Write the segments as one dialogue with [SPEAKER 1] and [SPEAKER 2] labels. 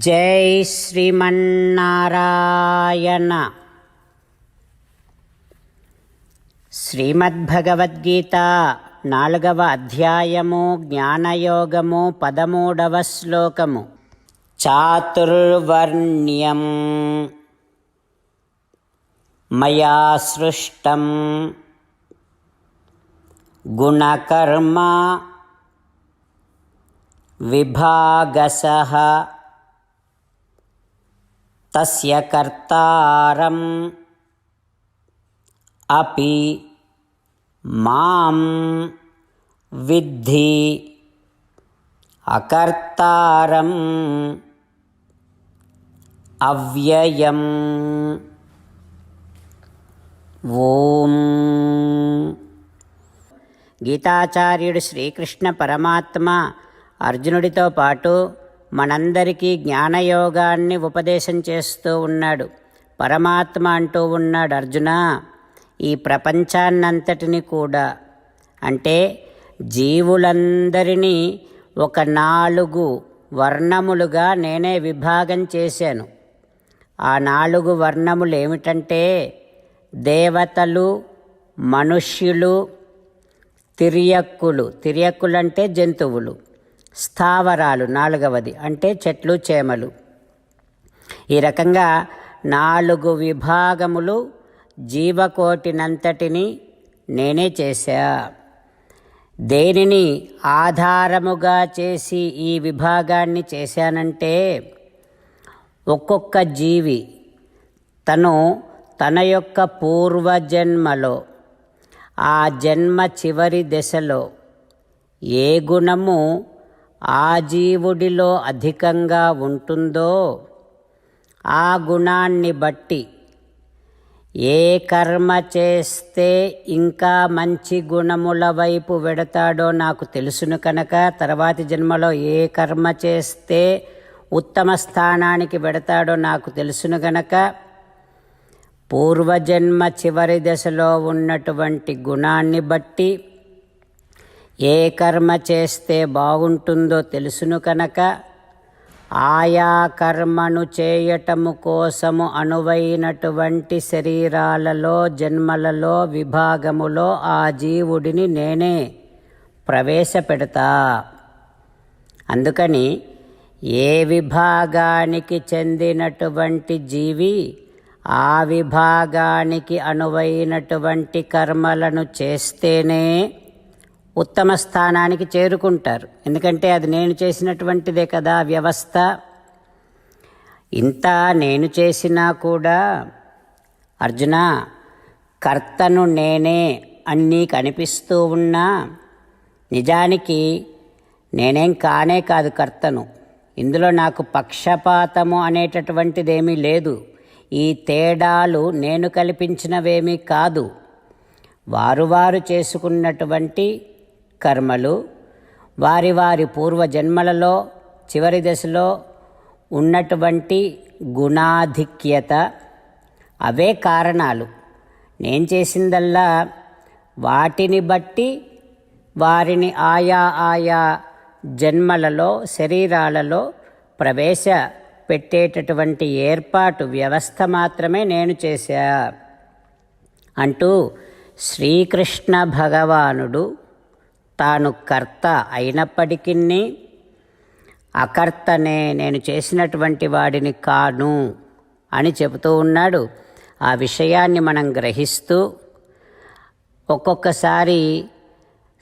[SPEAKER 1] జై శ్రీమన్నారాయణ. శ్రీమద్భగవద్గీత నాలుగవ అధ్యాయము జ్ఞానయోగము పదమూడవ శ్లోకము. చాతుర్వర్ణ్యం. మయా సృష్టం. గుణకర్మ. విభాగసः తస్య కర్తారం అపి మాం విద్ధి అకర్తారం అవ్యయం ఓం గీతాచార్యుడు శ్రీకృష్ణ పరమాత్మ అర్జునుడితో పాటు మనందరికీ జ్ఞానయోగాన్ని ఉపదేశం చేస్తూ ఉన్నాడు. పరమాత్మ అంటూ ఉన్నాడు అర్జున. ఈ ప్రపంచాన్నంతటిని కూడా. అంటే జీవులందరినీ ఒక నాలుగు వర్ణములుగా నేనే విభాగం చేశాను. ఆ నాలుగు వర్ణములు ఏమిటంటే దేవతలు మనుష్యులు తిరియక్కులు. తిరియక్కులు అంటే జంతువులు. స్థావరాలు. నాలుగవది అంటే చెట్లు చేమలు. ఈ రకంగా నాలుగు విభాగములు జీవకోటినంతటిని నేనే చేశా. దేనిని ఆధారముగా చేసి ఈ విభాగాన్ని చేశానంటే ఒక్కొక్క జీవి తను తన యొక్క పూర్వజన్మలో ఆ జన్మ చివరి దశలో ఏ గుణము ఆ జీవుడిలో అధికంగా ఉంటుందో ఆ గుణాన్ని బట్టి. ఏ కర్మ చేస్తే ఇంకా మంచి గుణముల వైపు వెడతాడో నాకు తెలుసును కనుక తర్వాతి జన్మలో ఏ కర్మ చేస్తే ఉత్తమ స్థానానికి వెడతాడో నాకు తెలుసును గనక పూర్వజన్మ చివరి దశలో ఉన్నటువంటి గుణాన్ని బట్టి ఏ కర్మ చేస్తే బాగుంటుందో తెలుసును కనుక ఆయా కర్మను చేయటము కోసము అనువైనటువంటి శరీరాలలో జన్మలలో విభాగములో ఆ జీవుడిని నేనే ప్రవేశపెడతా. అందుకని ఏ విభాగానికి చెందినటువంటి జీవి ఆ విభాగానికి అనువైనటువంటి కర్మలను చేస్తేనే ఉత్తమ స్థానానికి చేరుకుంటారు. ఎందుకంటే అది నేను చేసినటువంటిదే కదా వ్యవస్థ. ఇంత నేను చేసినా కూడా అర్జున కర్తను నేనే అని నీకు అనిపిస్తూ ఉన్నా నిజానికి నేనేం కానే కాదు కర్తను. ఇందులో నాకు పక్షపాతము అనేటటువంటిదేమీ లేదు. ఈ తేడాలు నేను కల్పించినవేమీ కాదు. వారు వారు చేసుకున్నటువంటి కర్మలు. వారి వారి పూర్వజన్మలలో చివరి దశలో ఉన్నటువంటి గుణాధిక్యత అవే కారణాలు. నేను చేసిందల్లా వాటిని బట్టి వారిని ఆయా ఆయా జన్మలలో శరీరాలలో ప్రవేశ పెట్టేటటువంటి ఏర్పాటు వ్యవస్థ మాత్రమే నేను చేశా. అంటూ శ్రీకృష్ణ భగవానుడు తాను కర్త అయినప్పటికీ అకర్తనే నేను చేసినటువంటి వాడిని కాను అని చెబుతూ ఉన్నాడు. ఆ విషయాన్ని మనం గ్రహిస్తూ ఒక్కొక్కసారి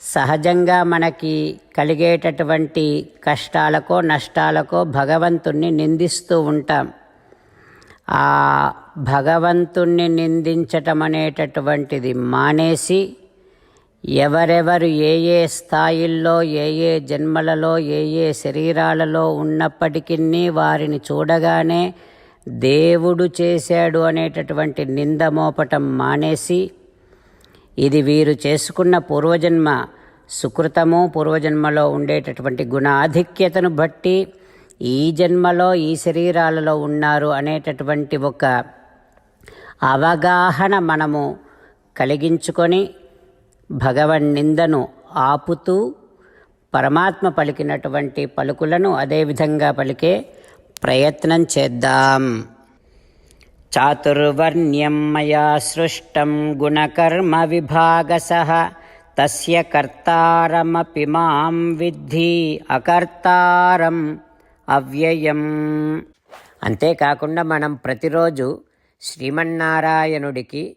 [SPEAKER 1] సహజంగా మనకి కలిగేటటువంటి కష్టాలకో నష్టాలకో భగవంతుణ్ణి నిందిస్తూ ఉంటాం. ఆ భగవంతుణ్ణి నిందించటం అనేటటువంటిది మానేసి ఎవరెవరు ఏ ఏ స్థాయిల్లో ఏ ఏ జన్మలలో ఏ ఏ శరీరాలలో ఉన్నప్పటికీ వారిని చూడగానే దేవుడు చేశాడు అనేటటువంటి నింద మోపటం మానేసి ఇది వీరు చేసుకున్న పూర్వజన్మ సుకృతము పూర్వజన్మలో ఉండేటటువంటి గుణాధిక్యతను బట్టి ఈ జన్మలో ఈ శరీరాలలో ఉన్నారు అనేటటువంటి ఒక అవగాహన మనము కలిగించుకొని భగవన్నిందను ఆపుతూ పరమాత్మ పలికినటువంటి పలుకులను అదేవిధంగా పలికే ప్రయత్నం చేద్దాం. చాతుర్వర్ణ్యం మయా సృష్టం గుణకర్మ విభాగస తస్య కర్తారమపి మాం విద్ధి అకర్తారం అవ్యయం. అంతేకాకుండా మనం ప్రతిరోజు శ్రీమన్నారాయణుడికి